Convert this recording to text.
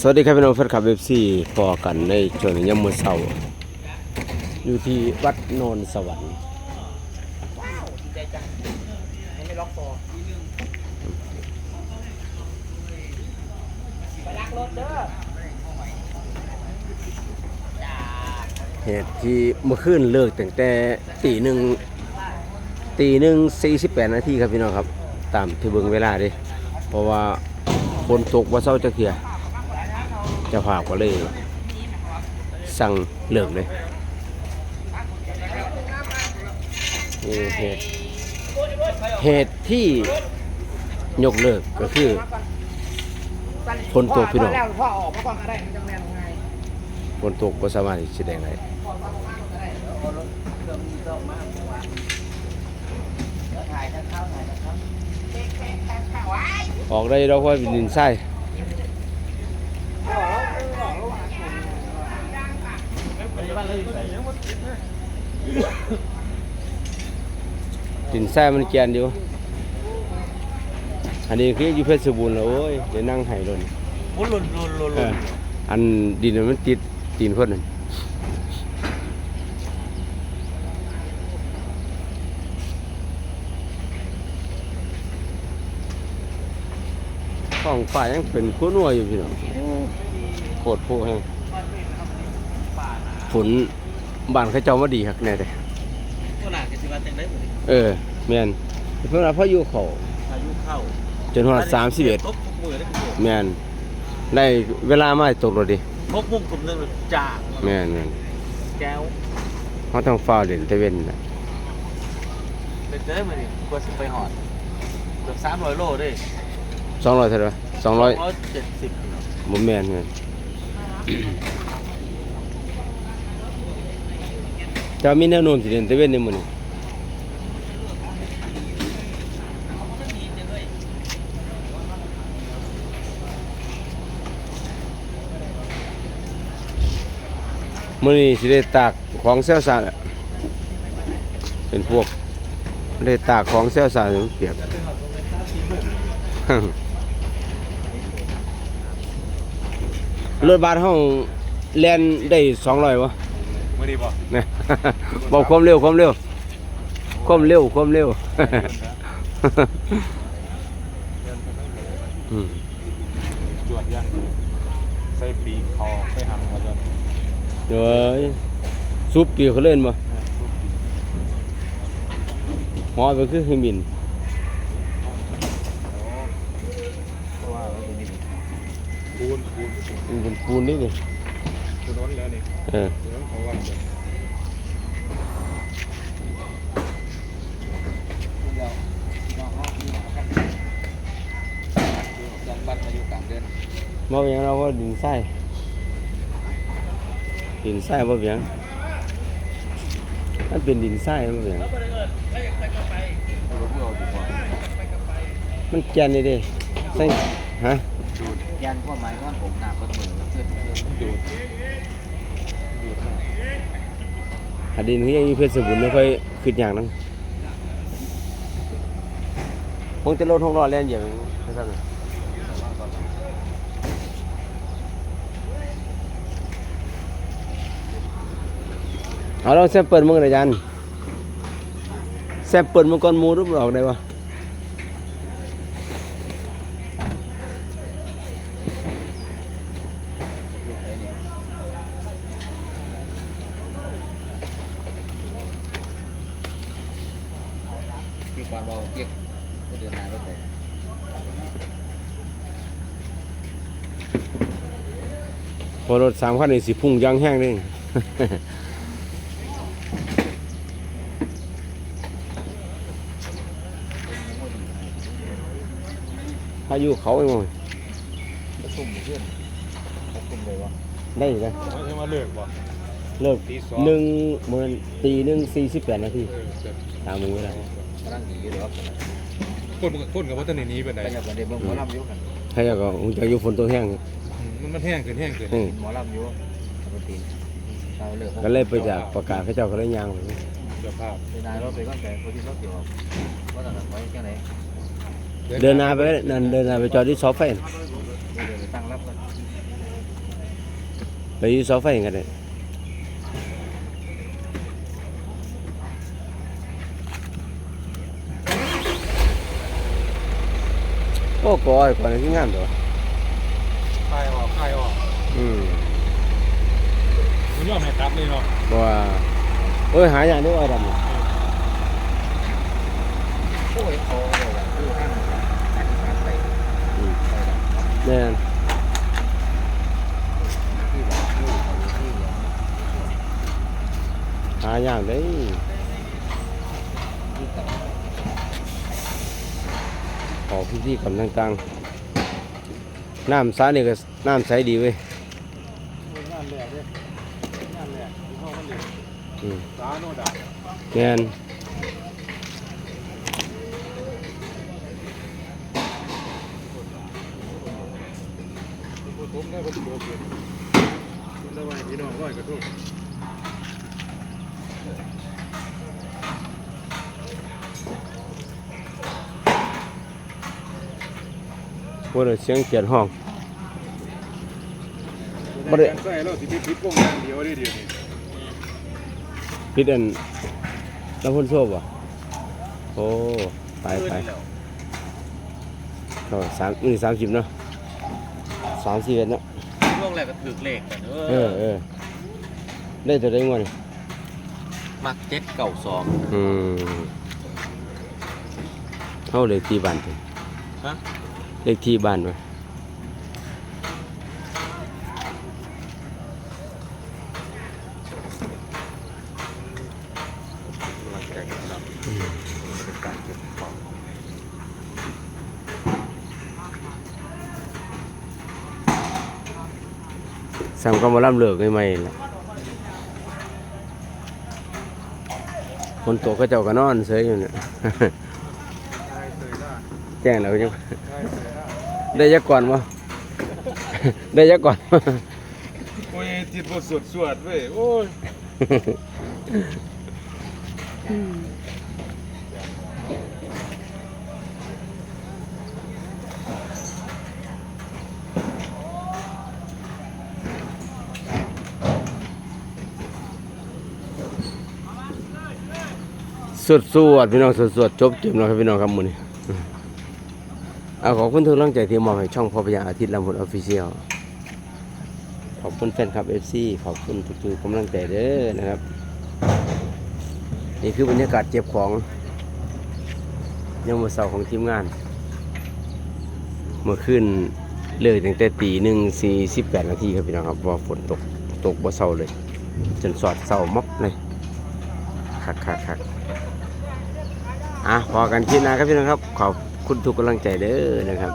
สวัสดีครับพี่น้องแฟนคลับเอฟซีพอกันในช่วงยามมื้อเช้าอยู่ที่วัดโนนสวรรค์เหตุที่เมื่อคืนเลิกตั้งแต่ตีหนึ่งตีหนึ่งสี่สิบแปดนาทีครับพี่น้องครับ ตามที่เบิ่งเวลาดิเพราะว่าฝนตกว่าเช้าจะเทีย เจะพาพก็เลย สั่งเลิกเลยนี่เหตุเหตุที่ยกเลิกก็คือฝนตกพี่น้องแล้วพ่อออกมาก่อนก็ได้มันจะแมนไงฝนตกก็สามารถที่จะได้ไรเริ่มากกว่าเดี๋ยวถ่ายจะเข้าถ่ายจะเข้าเค้กเค้กแค่แค่ไว้ออกได้เราค่อยเป็นดินทราย ดินทรายมันแกนอยู่ อันนี้คืออยู่เพชรบูรณ์แล้วโอ้ยเดี๋ยวนั่งไห้เลยหลุนหลุนหลุนหเอลุอนอันดินมันติดตีนเพิ่นนั่น ท้องฟ้ายังเป็นขั้วนัวอยู่พี่น้องโคตรโพแห้งฝนบ้านเขาเจ้ามาดีครับแน่เลยขนาดกันสิว่าเต็มได้หมดเออแม่นเพิ่นว่าพายุเขาพายุเข้าจนฮอด31ตกทุกมือได้ทุกมือแม่นได้เวลามาตกรถดิพกมุ่งกลุ่มหนึงจ่าแม่นแม่นแก้วเฮาต้องฟ้าวเล่นแต่เว้นน่ะเป็นเด้อมาดิกว่าสิไปหอดเกือบสามร้อยโลเด้วย 200เท่าไหร่200เจ็ดสิบบ่แม่นเงินจะมีแนวโน้มสิเล่นแต่เว้นในมื้อนี้มื้อนี้สิได้ตากของเซลซ่าแหละเป็นพวกได้ตากของเซลซ่าให้มันเปียก รถบัสเฮาแล่นได้200บ่ไม่ดีป่ะนะ บอกความเร็วความเร็วความเร็วความเร็วอืมจวดยังใส่ปีกคอใส่หางมาจนเดี๋ยวซุปปีเขาเล่นบ่หอไปคือเครื่องบิน เพราะว่าเราตัวนี้ปูนปูน มัน เป็นปูนนี่นี่ปูนน้นแล้วนี่เออปูนน้นเขาว่าจะจังบัตรอายุกลางเดือนบ่เป็นหยังเราว่าดินทรายดินทรายบ่เป็นหยังมันเป็นดินทรายบ่เป็นหยังมันแกนนี่เด้ใส่ฮะ ยันพวกไม้ว่าผมหนักกว่ามือเพื่อนเพื่อนดูดดูดให้หาดินคือยังอยู่เพชรบูรณ์ไม่ค่อยขึ้นอย่างนั้นคงจะรถหกล้อแล่นอย่างนี้นะครับเอาลองแซมเปิลมึงหน่อยจันแซมเปิลมึงก่อนมูรูปออกได้ปะ มีความเบาเกียกก็เดินหน้ารถไปพอรถสามคันนี่สิพุ่งยางแห้งเลยพายุเขาไอ้มั้งก็สุ่มเพื่อนเขาสุ่มเลยวะได้เลยไม่ใช่ว่าเลิกป่ะเลิกตีสองหนึ่งเหมือนตีหนึ่งสี่สิบแปดนาทีเออจะตามมึงไม่ได้ กำลังหนีอยู่หรอคนคนกับว่าตอนนี้ไปไหนไปจากประเด็นเมืองหมอลำอยู่กันใครอยากก็คงจะอยู่ฝนตัวแห้งมันมันแห้งขึ้นแห้งขึ้นอืมหมอลำอยู่ปกติเราเลิกก็เลยไปจากประกาศเขาเจ้าก็เลยยางไปเจ้าภาพไปนายรถไปก้อนแต่คนที่รถเกี่ยวว่าแต่ไว้แค่ไหนเดินหนาไปนั่นเดินหนาไปจอดที่ซอฟเฟนเดินไปตั้งรับกันไปอยู่เสาไฟกันเลย โอ้ก่อยก่อนที่งานตัวคลายออกคลายออกอืมคุณยอมให้ตัดเลยเนาะบ่ว่าเอ้ยหาอย่างนี้ว่าดำนี่โอ้ยโอ้ยแบบคือห้างอันนี้มันไปอืมไปแบบแม่นที่แบบที่เขาที่อย่างหาอย่างได้ ที่กับ ขอ พิธีกรรมต่างๆ น้ำสานี่ก็น้ำใสดีเว้ยงานแรกเลยงานแรกที่เขามันเรียนอืมสาโนดาแม่นผมได้คนโบกเลยคนได้ไว้พี่น้องร้อยกระทง บ่ได้เสียงเกียดห้องบ่บ่ได้ได้ใส่เราสิพิพิธวงอย่างเดียวได้เดียวนี้พิดอันน้ำพ่นโซ่บ่โอ้ไปไปก็สามนี่สามสิบเนาะสามสิบเอ็ดเนาะช่วงแรกก็ถือเลขกันเออเออได้ตัวได้งวดนี่มักเจ็ดเก่าสองอืมเอาเลขที่บ้านไปฮะ เลขที่บ้านไปกำลังใจกันครับเป็นการเก็บของสามก็มาล่ำเลิกใหม่ๆล่ะคนโตก็เจ้าก็นอนเฉยอยู่เนี่ยแจ้งแล้วยัง ได้เตยได้ได้ยักก่อนวะได้ยักก่อนวะโอ้ยจิตบ่สวดสวดเว้ยโอ้ยสวดสวดพี่น้องสวดสวดจบเกมแล้วครับพี่น้องครับมื้อนี้ เอาขอบคุณทุกกำลังใจที่มอบให้ช่องพอพญาอาทิตย์ลำพูนออฟฟิเชียลขอบคุณแฟนคลับ FC ขอบคุณทุกๆกำลังใจเด้อนะครับ นี่คือบรรยากาศเจ็บของยามมื้อเช้าของทีมงาน เมื่อคืนเลิกตั้งแต่ตีหนึ่งสี่สิบแปดนาทีครับพี่น้องครับว่าฝนตกตกบ่เศร้าเลย จนสอดเศร้ามอกเลยคักคักคักอะพอกันคลิปหน้าครับพี่น้องครับขอบ คุณทุกกำลังใจเด้อนะครับ